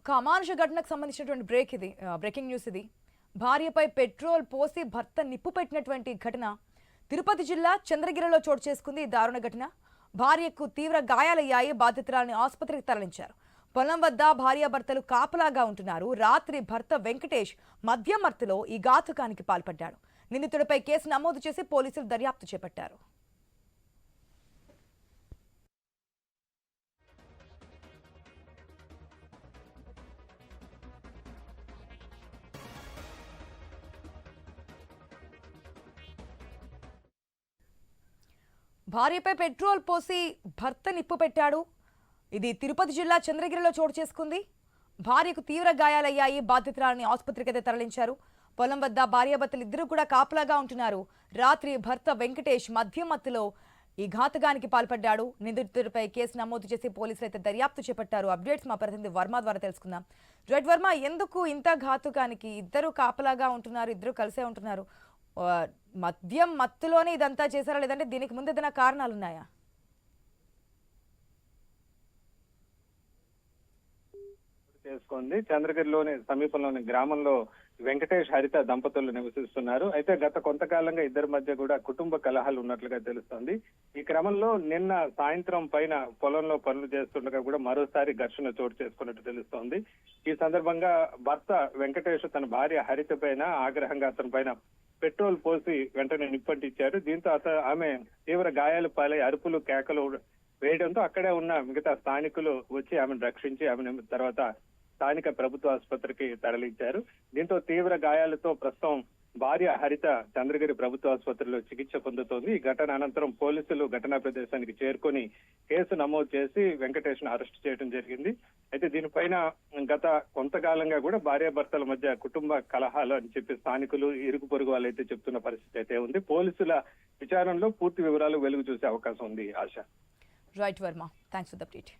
ఒక అమానుష ఘటనకు సంబంధించినటువంటి బ్రేక్ ఇది బ్రేకింగ్ న్యూస్ ఇది. భార్యపై పెట్రోల్ పోసి భర్త నిప్పు పెట్టినటువంటి ఘటన. తిరుపతి జిల్లా చంద్రగిరిలో చోటు చేసుకుంది ఈ దారుణ ఘటన. భార్యకు తీవ్ర గాయాలయ్యాయి బాధితురాలని ఆసుపత్రికి తరలించారు. పొలం వద్ద భార్యాభర్తలు కాపలాగా ఉంటున్నారు. రాత్రి భర్త వెంకటేష్ మద్యమర్తిలో ఈ ఘాతుకానికి పాల్పడ్డాడు. నిందితుడిపై కేసు నమోదు చేసి పోలీసులు దర్యాప్తు చేపట్టారు. భార్యపై పెట్రోల్ పోసి భర్త నిప్పు పెట్టాడు. ఇది తిరుపతి జిల్లా చంద్రగిరిలో చోటు చేసుకుంది. భార్యకు తీవ్ర గాయాలయ్యాయి. బాధితురాలని ఆసుపత్రికి అయితే తరలించారు. పొలం వద్ద భార్యాభర్తలు ఇద్దరు కూడా కాపలాగా ఉంటున్నారు. రాత్రి భర్త వెంకటేష్ మధ్యమత్తులో ఈ ఘాతకానికి పాల్పడ్డాడు. నిందితుడిపై కేసు నమోదు చేసి పోలీసులు అయితే దర్యాప్తు చేపట్టారు. అప్డేట్స్ మా ప్రతినిధి వర్మ ద్వారా తెలుసుకుందాం. రెడ్ వర్మ ఎందుకు ఇంత ఘాతుకానికి ఇద్దరు కాపలాగా ఉంటున్నారు ఇద్దరు కలిసే ఉంటున్నారు? మద్యం మత్తులోనే ఇదంతా చేశారా? లేదంటే దీనికి ముందు ఏదైనా కారణాలు ఉన్నాయా చేసుకుంది చంద్రగిరిలోని సమీపంలోని గ్రామంలో వెంకటేష్ హరిత దంపతులు నివసిస్తున్నారు. అయితే గత కొంతకాలంగా ఇద్దరి మధ్య కూడా కుటుంబ కలహాలు ఉన్నట్లుగా తెలుస్తోంది. ఈ క్రమంలో నిన్న సాయంత్రం పైన పొలంలో పనులు చేస్తుండగా కూడా మరోసారి ఘర్షణ చోటు చేసుకున్నట్టు తెలుస్తోంది. ఈ సందర్భంగా భర్త వెంకటేష్ తన భార్య హరిత పైన ఆగ్రహంగా అతని పైన పెట్రోల్ పోసి వెంటనే నిప్పంటించారు. దీంతో అత ఆమె తీవ్ర గాయాలు పాలై అరుపులు కేకలు వేయడంతో అక్కడే ఉన్న మిగతా స్థానికులు వచ్చి ఆమెను రక్షించి ఆమెను తర్వాత స్థానిక ప్రభుత్వ ఆసుపత్రికి తరలించారు. దీంతో తీవ్ర గాయాలతో ప్రస్తుతం భార్య హరిత చంద్రగిరి ప్రభుత్వ ఆసుపత్రిలో చికిత్స పొందుతోంది. ఈ ఘటన అనంతరం పోలీసులు ఘటనా ప్రదేశానికి చేరుకొని కేసు నమోదు చేసి వెంకటేష్ను అరెస్ట్ చేయడం జరిగింది. అయితే దీనిపైన గత కొంతకాలంగా కూడా భార్యాభర్తల మధ్య కుటుంబ కలహాలు అని చెప్పి స్థానికులు ఇరుగు పొరుగు వాళ్ళైతే చెప్తున్న పరిస్థితి అయితే ఉంది. పోలీసుల విచారణలో పూర్తి వివరాలు వెలుగు చూసే అవకాశం ఉంది ఆశ. Right Varma thanks for the update.